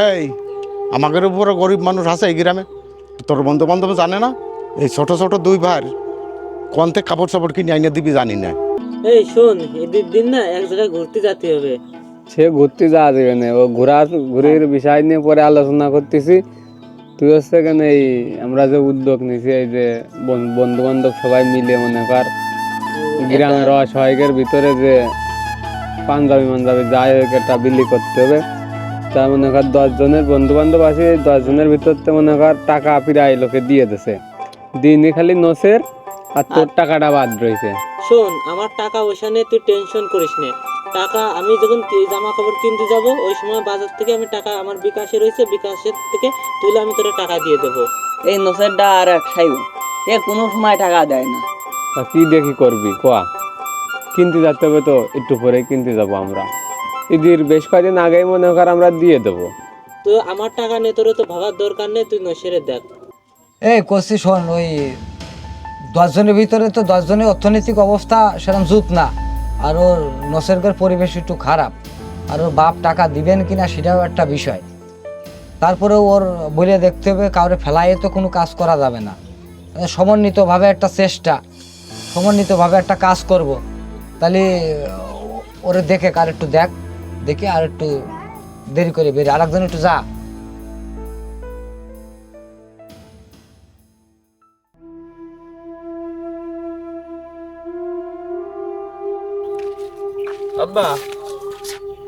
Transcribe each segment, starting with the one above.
এই আমাদের উপরে গরিব মানুষ আছে এই গ্রামে। তোর বন্ধু বান্ধব জানে না? এই ছোট ছোট দুই ভাই কোনতে কাপড় চাপড় কিনে আইনে দিবি জানি না। এই শোন ঈদের দিন না এক জায়গায় ঘুরতে যেতে হবে। সে ঘুরতে যাওয়া যাবে না ও ঘোরার ঘুরের বিষয় নিয়ে পরে আলোচনা করতেছি। তুই হচ্ছে কেন এই আমরা যে উদ্যোগ নিছি এই যে বন্ধু বান্ধব সবাই মিলে মনে কর গ্রামের অসহায়কের ভিতরে যে পাঞ্জাবি মাঞ্জাবি যাই হোক একটা বিলি করতে হবে। তা মনে কর দশ জনের বন্ধু বান্ধব আছে এই দশ ভিতর তো মনে কর টাকা প্রায় লোকে দিয়ে দিছে। দিনই খালি নসের আর তোর টাকাটা বাদ রয়েছে শোন আমার টাকা পয়সা নিয়ে তুই টেনশন করিস না। টাকা আমি যখন জামা কাপড় কিনতে যাব ওই সময় বাজার থেকে আমি টাকা আমার বিকাশে রয়েছে বিকাশের থেকে তুলে আমি তোর টাকা দিয়ে দেবো। এই নসেরটা আর এক সাইব এ কোনো সময় টাকা দেয় না। তা কি দেখি করবি কোয়া? কিনতে যেতে হবে তো একটু পরে কিনতে যাব আমরা। ঈদের বেশ কয়েকদিন আগেই মনে কর আমরা দিয়ে দেবো। তো আমার টাকা নিয়ে তোর তো ভাবার দরকার নেই তুই নসেরে দেখ। এই করছি শোন ওই দশজনের ভিতরে তো দশজনের অর্থনৈতিক অবস্থা সেরকম জুত না। আর ওর নসেরগের পরিবেশ একটু খারাপ। আর ওর বাপ টাকা দিবেন কিনা সেটাও একটা বিষয়। তারপরে ওর বলে দেখতে হবে কাউরে ফেলাইয়ে তো কোনো কাজ করা যাবে না। সমন্বিতভাবে একটা চেষ্টা সমন্বিতভাবে একটা কাজ করব। তাহলে ওরে দেখে কার একটু দেখ। দেখে আর একটু দেরি করে বেরিয়ে আরেকজন একটু যা। আব্বা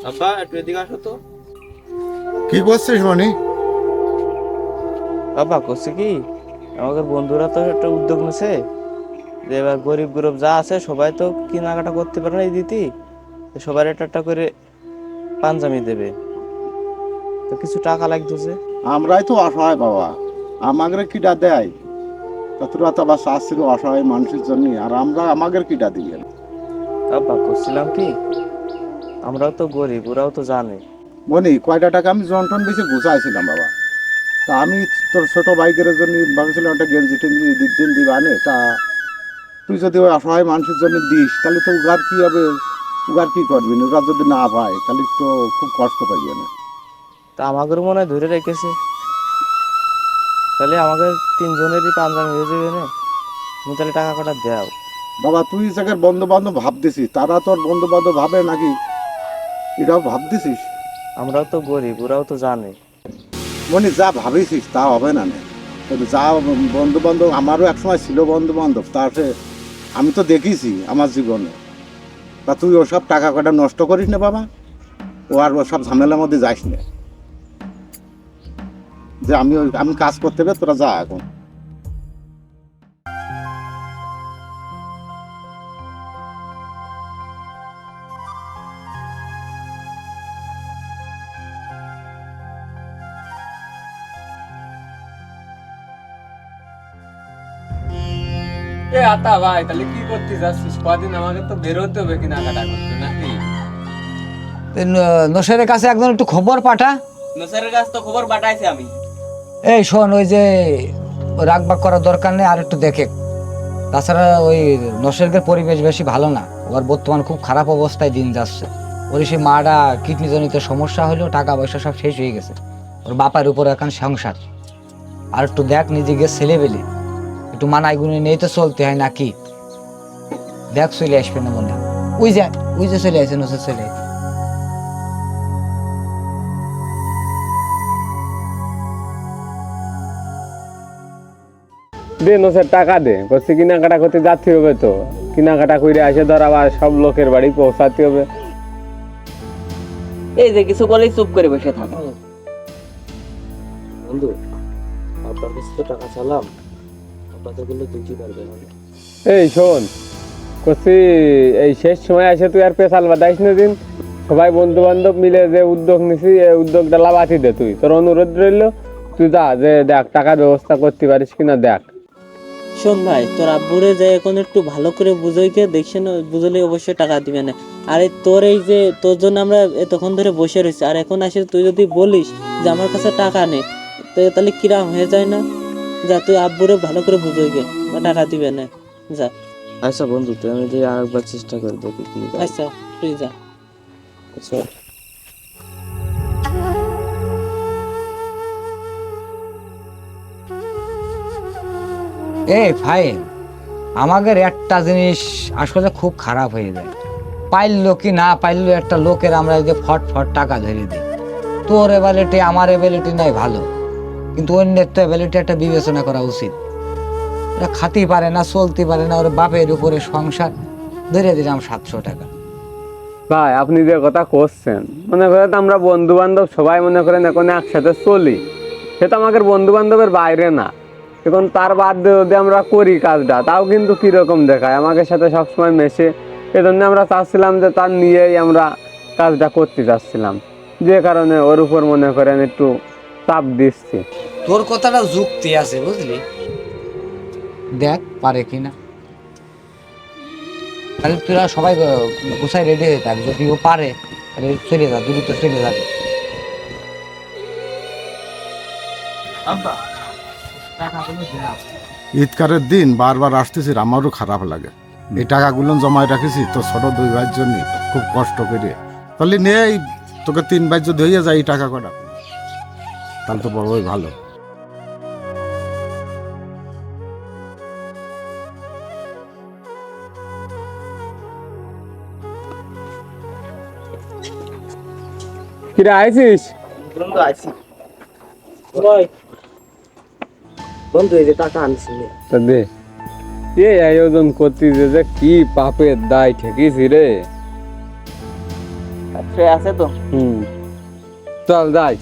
আব্বা একটু এদিকে আসো তো। কি করছিস মনি আব্বা করছে কি? আমাদের বন্ধুরা তো একটা উদ্যোগ নিছে যে এবার গরিব গরিব যা আছে সবাই তো কেনাকাটা করতে পারে না এই দিতি। সবার একটা একটা করে পাঞ্জাবি দেবে। তো কিছু টাকা লাগতেছে আমরাই তো অসহায় বাবা। আমাদের কিটা দেয়? তোরা তো আবার শাস্ত্রী অসহায় মানুষের জন্য আর আমরা আমাদের কিটা দিবেন আব্বা করছিলাম কি? আমরাও তো গরিব ওরাও তো জানে। মনি কয়টা টাকা আমি যন্ত্রণ বেশি গুছাইছিলাম বাবা। তা আমি তোর ছোট বাইকের জন্য ভাবছিলাম একটা গেঞ্জি টেঞ্জি দিন দিবানে তা তুই যদি ওই অসহায় মানুষের জন্য দিস তাহলে তো উগার কি হবে? উগার কি করবি? ওরা যদি না পায় তাহলে তো খুব কষ্ট পাইবে না। তা আমাদের মনে হয় ধরে রেখেছে। তাহলে আমাদের তিনজনেরই পাঞ্জাবি হয়ে যাবে না? তুমি তাহলে টাকা কটা দাও বাবা তুই জায়গার বন্ধু বান্ধব ভাবতেছিস তারা তোর বন্ধু বান্ধব ভাবে নাকি? এটাও ভাবতেছিস? আমরাও তো গরিব ওরাও তো জানে। মনে যা ভাবিছিস তা হবে না তবে যা বন্ধু বান্ধব আমারও একসময় ছিল বন্ধু বান্ধব তা সে আমি তো দেখেছি আমার জীবনে। তা তুই ওসব টাকা কটা নষ্ট করিস না বাবা? ও আর ওসব ঝামেলার মধ্যে যাইস না। যে আমি আমি কাজ করতে হবে, তোরা যা এখন। এ আতা ভাই তাহলে কি করতে যাচ্ছিস? কদিন আমাকে তো বেরোতে হবে কেনাকাটা করতে নাকি? নসেরের কাছে একজন একটু খবর পাঠা। নসেরের কাছ তো খবর পাঠাইছি আমি। এই শোন ওই যে রাগবাগ করার দরকার নেই আর একটু দেখে। তাছাড়া ওই নসেরগের পরিবেশ বেশি ভালো না। ওর বর্তমান খুব খারাপ অবস্থায় দিন যাচ্ছে। ওর সেই মাটা কিডনি জনিত সমস্যা হলেও টাকা পয়সা সব শেষ হয়ে গেছে। ওর বাপার উপর এখন সংসার। আর একটু দেখ নিজেকে ছেলে বেলে একটু মানায় গুনে নেই তো চলতে হয় নাকি? দেখ চলে আসবে না মনে ওই যে ওই যে চলে আসে নসের চলে দে নোসের টাকা দে। কেনাকাটা করতে যাচ্তে হবে তো। কেনাকাটা করে আসে ধর আবার সব লোকের বাড়ি পৌঁছাতে হবে। এই যে কিছু বলেই চুপ করে বসে থাকে। বন্ধু আপনার কাছে তো টাকা চালাম। আপনাদের বললে পারবে না। এই শোন করছি এই শেষ সময় আসে তুই আর পেশাল বাদাইস না দিন। সবাই বন্ধু বান্ধব মিলে যে উদ্যোগ নিছি এই উদ্যোগটা লাভাতি দে তুই। তোর অনুরোধ রইল তুই যা যে দেখ টাকার ব্যবস্থা করতে পারিস কিনা দেখ। শোন ভাই তোর আব্বুরে যে এখন একটু ভালো করে বুঝাইকে দেখছে না বুঝলে অবশ্যই টাকা দিবে না। আরে তোর এই যে তোর জন্য আমরা এতক্ষণ ধরে বসে রয়েছি আর এখন আসে তুই যদি বলিস যে আমার কাছে টাকা নেই তাহলে কিরাম হয়ে যায় না? যা তুই আব্বুরে ভালো করে বুঝে গে টাকা দিবে না। যা। আচ্ছা বন্ধু তুই আমি যে আরেকবার চেষ্টা করে দেখি কি আচ্ছা তুই যা। আচ্ছা। এ ভাই আমাদের একটা জিনিস আসলে খুব খারাপ হয়ে যায়। পাইল কি না পাইল একটা লোকের আমরা যদি ফট ফট টাকা ধরে দিই। তোর এবালিটি আমার এবালিটি নাই ভালো। কিন্তু অন্যের এবিলিটি একটা বিবেচনা করা উচিত। ওরা খাতি পারে না চলতে পারে না, ওর বাপের উপরে সংসার। ধরে দিলাম সাতশো টাকা। ভাই, আপনি যে কথা করছেন, মনে করেন আমরা বন্ধু বান্ধব সবাই মনে করেন এখন একসাথে চলি। সে তো আমাদের বন্ধু বান্ধবের বাইরে না। এখন তার বাদ দিয়ে যদি আমরা করি কাজটা, তাও কিন্তু কীরকম দেখায়? আমাদের সাথে সবসময় মেশে। এজন্য আমরা চাচ্ছিলাম যে তার নিয়েই আমরা কাজটা করতে চাচ্ছিলাম। যে কারণে ওর উপর মনে করেন একটু চাপ দিচ্ছি। তোর কথাটা যুক্তি আছে বুঝলি? দেখ পারে কিনা। তাহলে তোরা সবাই গোছায় রেডি হয়ে থাক। যদি ও পারে তাহলে চলে যা দ্রুত চলে যাবে ঈদকারের দিন বারবার আসতেছি আমারও খারাপ লাগে। এই টাকাগুলো জমায় রাখেছি তো ছোট দুই ভাইয়ের জন্য খুব কষ্ট করে। তাহলে নে এই তোকে তিন ভাই যদি হয়ে যায় এই টাকা কটা। তাহলে তো বড়ই ভালো। কিরে আইছিস? বন্ধু আইছি। বন্ধু এই যে টাকা আনছি। তা দে। এই আয়োজন করতিস যে কি পাপের দায় ঠেকিস রে। সে আছে তো। হুম। চল যাই।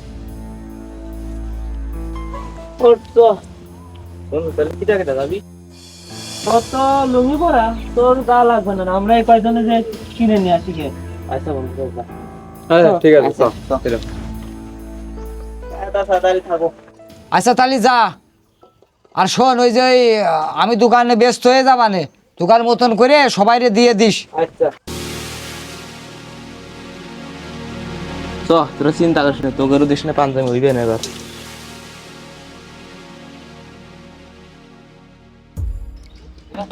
বন্ধু তাহলে কি টাকাটা যাবি কত লুঙ্গি পরা? তোর গা লাগবে না আমরা এই কয়জনে যে কিনে নিয়ে আসি গে আচ্ছা বন্ধু ঠিক আছে থাকো। আচ্ছা তাহলে যা। আর শোন ওই যে আমি দোকানে ব্যস্ত হয়ে যাবানে দোকান মতন করে সবাইরে দিয়ে দিস। আচ্ছা। চ তোরা চিন্তা করিস না তোকেরও দিস না পাঞ্জাবি হইবে না এবার।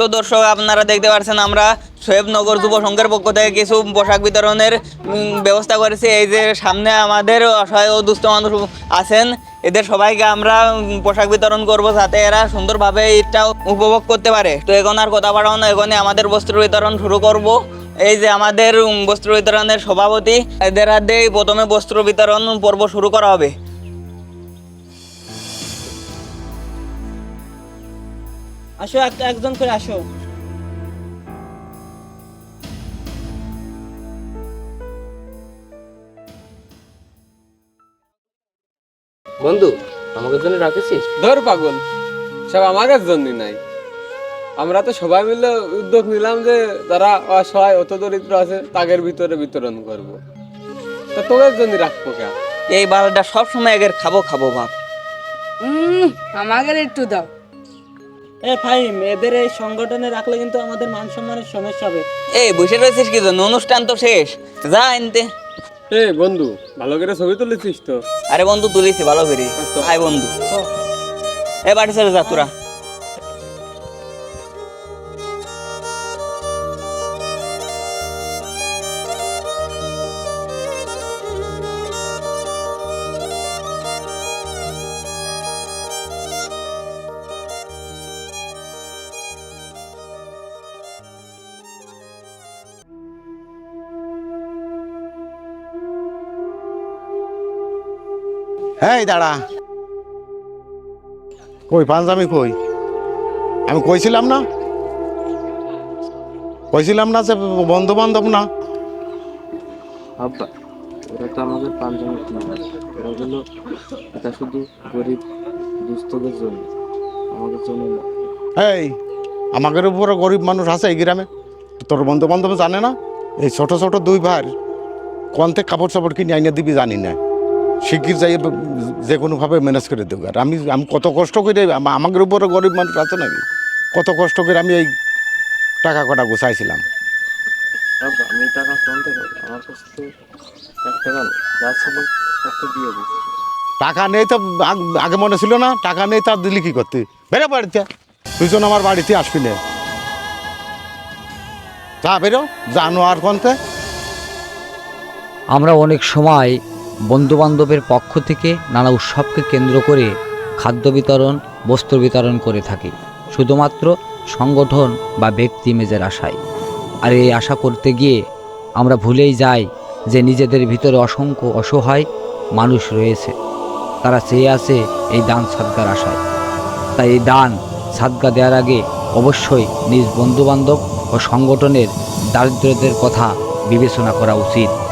তো দর্শক, আপনারা দেখতে পাচ্ছেন আমরা সোহেবনগর যুব সংঘের পক্ষ থেকে কিছু পোশাক বিতরণের ব্যবস্থা করেছি। এই যে সামনে আমাদের অসহায় ও দুস্থ মানুষ আছেন, এদের সবাইকে আমরা পোশাক বিতরণ করব যাতে এরা সুন্দরভাবে ঈদটা উপভোগ করতে পারে। তো এখন আর কথা বাড়াও না আমাদের বস্ত্র বিতরণ শুরু করব। এই যে আমাদের বস্ত্র বিতরণের সভাপতি, এদের হাতে প্রথমে বস্ত্র বিতরণ পর্ব শুরু করা হবে। আসো এক- একজন করে আসো। বন্ধু আমাকে জন্য রাখেছিস? ধর পাগল সব আমাদের জন্য নাই। আমরা তো সবাই মিলে উদ্যোগ নিলাম যে যারা অসহায় অত দরিদ্র আছে তাদের ভিতরে বিতরণ করব। তা তোদের জন্য রাখব কে? এই বালটা সবসময় এগের খাব খাব ভাব আমাদের একটু দাও। এ ফাইম এদের এই সংগঠনে রাখলে কিন্তু আমাদের মান সম্মানের সমস্যা হবে। এই বসে রয়েছিস কি জন্য? অনুষ্ঠান তো শেষ। যা এনতে। এ বন্ধু ভালো করে ছবি তুলেছিস তো। আরে বন্ধু তুলেছি ভালো করে। আয় বন্ধু। এ বাড়ি চলে যা তোরা। হ্যাঁ দাঁড়া। কই পাঞ্জাবি কই? আমি কইছিলাম না? কইছিলাম না যে বন্ধু বান্ধব না। আব্বা ওরা তো আমাদের পাঞ্জাবি না ওরা হলো এটা শুধু গরিব দুস্থদের জন্য আমাদের জন্য না। এই আমাদের উপরে গরিব মানুষ আছে এই গ্রামে। তোর বন্ধু বান্ধব জানে না? এই ছোট ছোট দুই ভাই কন্তে কাপড় চাপড় কিনে আইনে দিবি জানি না। শিগগির যাই যে কোনোভাবে ম্যানেজ করে দেবো আর। আমি আমি কত কষ্ট করে আমা- আমাদের উপরে গরিব মানুষ আছে নাকি? কত কষ্ট করে আমি এই টাকা কটা গুছাইছিলাম। আমি টাকা ফোনতে পারি আমার কাছে এক টাকা নেই। যা ছিল একটা দিয়ে টাকা নেই তো আগে মনে ছিল না টাকা নেই তার দিলি কি করতে? বেরো বাড়িতে। তুইজন আমার বাড়িতে আসবি না। যা বেরো জানো আর কন্তে। আমরা অনেক সময় বন্ধু বান্ধবের পক্ষ থেকে নানা উৎসবকে কেন্দ্র করে খাদ্য বিতরণ, বস্ত্র বিতরণ করে থাকি। শুধুমাত্র সংগঠন বা ব্যক্তি ইমেজের আশায়। আর এই আশা করতে গিয়ে আমরা ভুলেই যাই যে নিজেদের ভিতরে অসংখ্য অসহায় মানুষ রয়েছে। তারা চেয়ে আছে এই দান সদ্গার আশায়। তাই এই দান সাদগা দেওয়ার আগে অবশ্যই নিজ বন্ধুবান্ধব ও সংগঠনের দারিদ্রদের কথা বিবেচনা করা উচিত।